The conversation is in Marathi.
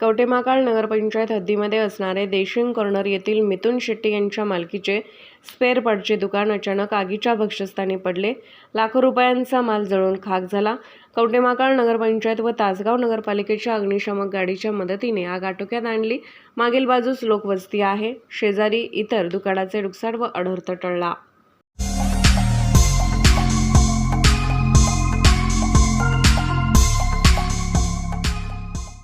कवटेमाकाळ नगरपंचायत हद्दीमध्ये असणारे देशिंग कॉर्नर येथील मिथुन शेट्टी यांच्या मालकीचे स्पेअर पार्टचे दुकान अचानक आगीच्या भक्षस्थानी पडले. लाखो रुपयांचा माल जळून खाक झाला. कवटेमाकाळ नगरपंचायत व तासगाव नगरपालिकेच्या अग्निशामक गाडीच्या मदतीने आग आटोक्यात आणली. मागील बाजूस लोकवस्ती आहे. शेजारी इतर दुकानाचे नुकसान व अडर्थ टळला.